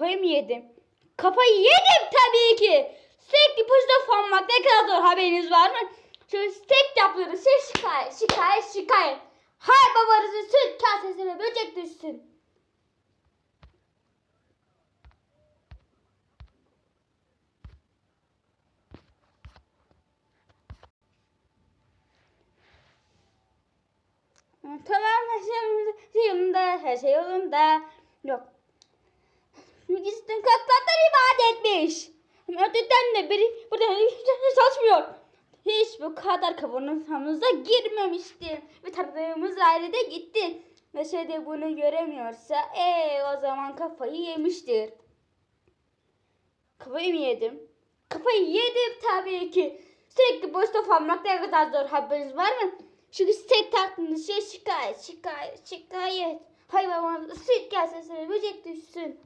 Kafayı mı yedim? Kafayı yedim tabii ki. Sürekli puzda olmak ne kadar zor haberiniz var mı? Şöyle tek yaptığınız şey şikayet, şikayet, şikayet. Hay babanızın süt kasesine böcek düşsün. Tamam her şey yolunda, her şey yolunda. Yok. Üstün katlardan ibadet etmiş. Öteden de biri burada hiç çalışmıyor. Hiç bu kadar kavanoz girmemişti. Ve tanıdığımız ailede gitti. Ve şey de bunu göremiyorsa ee o zaman kafayı yemiştir. Kafayı mı yedim? Kafayı yedim tabii ki. Sürekli boş top almak ne kadar zor haberiniz var mı? Çünkü tek taktığınız şey şikayet, şikayet, şikayet. Hay babam süt gelse sana böcek düşsün.